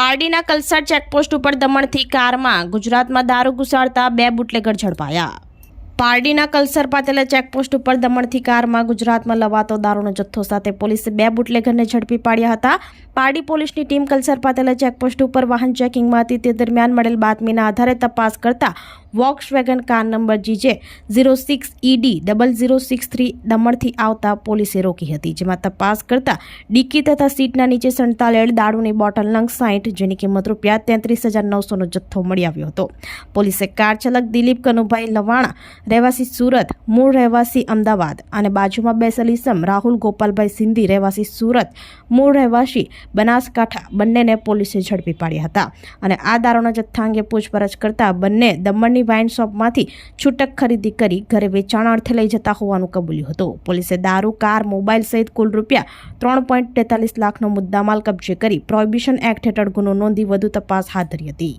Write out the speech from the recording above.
પારડીના કલસાડ checkpost ઉપર દમણથી કારમાં ગુજરાતમાં દારૂ ઘુસાડતા બે બુટલેગર ઝડપાયા. પારડીના કલસર પાતેલા ચેકપોસ્ટ ઉપર દમણથી કારમાં ગુજરાતમાં લવાતો દારૂનો જથ્થો સાથે પોલીસે બે બુટલેગરને ઝડપી પાડ્યા હતા. પારડી પોલીસની ટીમ કલસર પાતેલા ચેકપોસ્ટ ઉપર વાહન ચેકિંગમાં હતી. તે દરમિયાન મળેલ બાતમીના આધારે તપાસ કરતા Volkswagen car number GJ zero six ED double zero six three દમણથી આવતા પોલીસે રોકી હતી, જેમાં તપાસ કરતા ડિક્કી તથા સીટના નીચે સંતાલેલ દારૂની બોટલ નંગ સાઠ જેની કિંમત રૂપિયા તેત્રીસ હજાર નવસોનો જથ્થો મળી આવ્યો હતો. પોલીસે કાર ચાલક દિલીપ કનુભાઈ લવાણા, રહેવાસી સુરત, મૂળ રહેવાસી અમદાવાદ અને બાજુમાં બેસેલી સમ રાહુલ ગોપાલભાઈ સિંધી, રહેવાસી સુરત, મૂળ રહેવાસી બનાસકાંઠા બંનેને પોલીસે ઝડપી પાડ્યા હતા અને આ દારૂના જથ્થા અંગે પૂછપરછ કરતા બંને દમણની વાઇન શોપમાંથી છૂટક ખરીદી કરી ઘરે વેચાણ અર્થે લઈ જતા હોવાનું કબૂલ્યું હતું. પોલીસે દારૂ, કાર મોબાઈલ સહિત કુલ રૂપિયા ત્રણ પોઈન્ટ તેતાલીસ લાખનો મુદ્દામાલ કબજે કરી પ્રોહિબિશન એક્ટ હેઠળ ગુનો નોંધી વધુ તપાસ હાથ ધરી હતી.